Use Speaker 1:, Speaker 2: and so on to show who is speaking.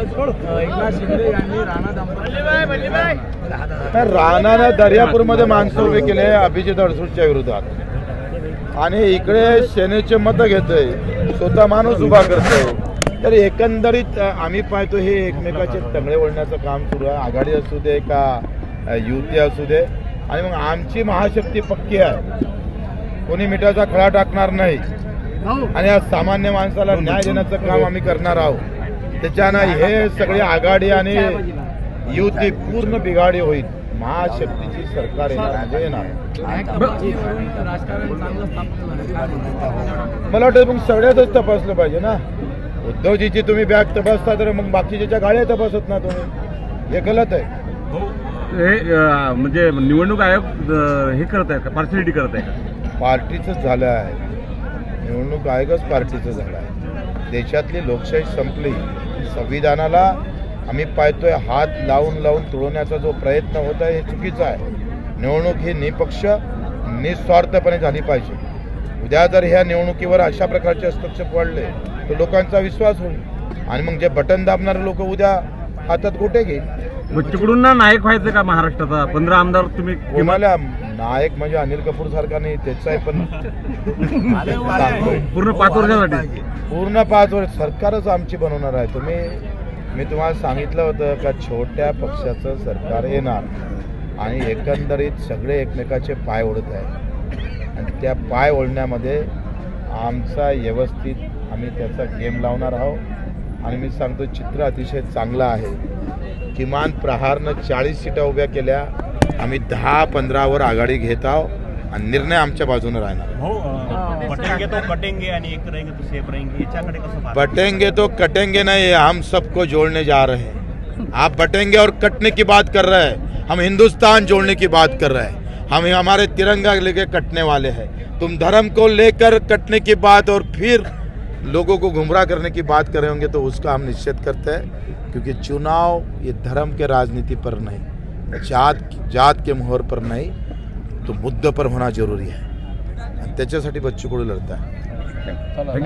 Speaker 1: एकनाथ शिंदे यांनी राणा दाम्पत्य
Speaker 2: राणानं दर्यापूरमध्ये माणसं उभे केले अभिजित अडसूटच्या विरोधात. आणि इकडे सेनेचे मतं घेतोय स्वतः माणूस उभा करतोय. तर एकंदरीत आम्ही पाहतो हे एकमेकाचे तंगडे वळण्याचं काम सुरू आहे. आघाडी असू दे का युती असू दे. आणि मग आमची महाशक्ती पक्की आहे. कोणी मिठाचा खळा टाकणार नाही. आणि आज सामान्य माणसाला न्याय देण्याचं काम आम्ही करणार आहोत. त्याच्यानं हे सगळी आघाडी आणि युती पूर्ण बिघाडी होईल. महाशक्तीची सरकार येणार मला वाटतं मग सगळ्यातच तपासलं पाहिजे ना. उद्धवजीची तुम्ही बॅग तपासता तर मग बाकीच्या गाड्या तपासत ना तुम्ही. हे गलत आहे.
Speaker 3: हे म्हणजे निवडणूक आयोग हे करत आहे का? पार्सलिटी करत आहे का?
Speaker 2: पार्टीचंच झालं आहे. निवडणूक आयोगच पार्टीचं झालं आहे. देशातली लोकशाही संपली. संविधानाला आम्ही पाहतोय हात लावून लावून तुळवण्याचा जो प्रयत्न होत आहे हे चुकीचं आहे. निवडणूक ही निपक्ष निस्वार्थपणे झाली पाहिजे. उद्या जर ह्या निवडणुकीवर अशा प्रकारचे हस्तक्षेप वाढले तर लोकांचा विश्वास होईल. आणि मग जे बटन दाबणारे लोक उद्या हातात गोटे घेईल.
Speaker 3: मग चिकडून नायक व्हायचं का महाराष्ट्राचा? पंधरा आमदार तुम्ही
Speaker 2: कोणाला नायक म्हणजे अनिल कपूर सारखा नाही त्याचा पण सांगतोय.
Speaker 3: पूर्ण पाच वर्षासाठी?
Speaker 2: पूर्ण पाच वर्ष. सरकारच आमची बनवणार आहे. तुम्ही मी तुम्हाला सांगितलं होतं का छोट्या पक्षाचं सरकार येणार आणि एकंदरीत सगळे एकमेकाचे पाय ओढत आहे. आणि त्या पाय ओढण्यामध्ये आमचा व्यवस्थित आम्ही त्याचा गेम लावणार आहोत. आणि मी सांगतो चित्र अतिशय चांगलं आहे. किमान प्रहारनं चाळीस सीटा उभ्या केल्या आम्ही दहा पंधरावर आघाडी घेत आहोत आणि निर्णय आमच्या बाजूने राहणार
Speaker 4: हो अं, बटेंगे तो कटेंगे आणि एक रहेंगे तो सेफ रहेंगे याच्याकडे कसं पाहता?
Speaker 2: बटेंगे तो कटेंगे नहीं हम सबको जोड़ने जा रहे हैं. आप बटेंगे और कटने की बात कर रहे हैं। हम हिंदुस्तान जोड़ने की बात कर रहे हैं। हम हमारे तिरंगा लेके कटने वाले हैं। तुम धर्म को लेकर कटने की बात और फिर लोगों को गुमराह करने की बात कर रहे होंगे तो उसका हम निश्चित करते हैं क्योंकि चुनाव ये धर्म के राजनीति पर नहीं। जात जात के मोहर पर नाही तो मुद्दे पर होना जरूरी आहे आणि त्याच्यासाठी बच्चू कडू लढत आहे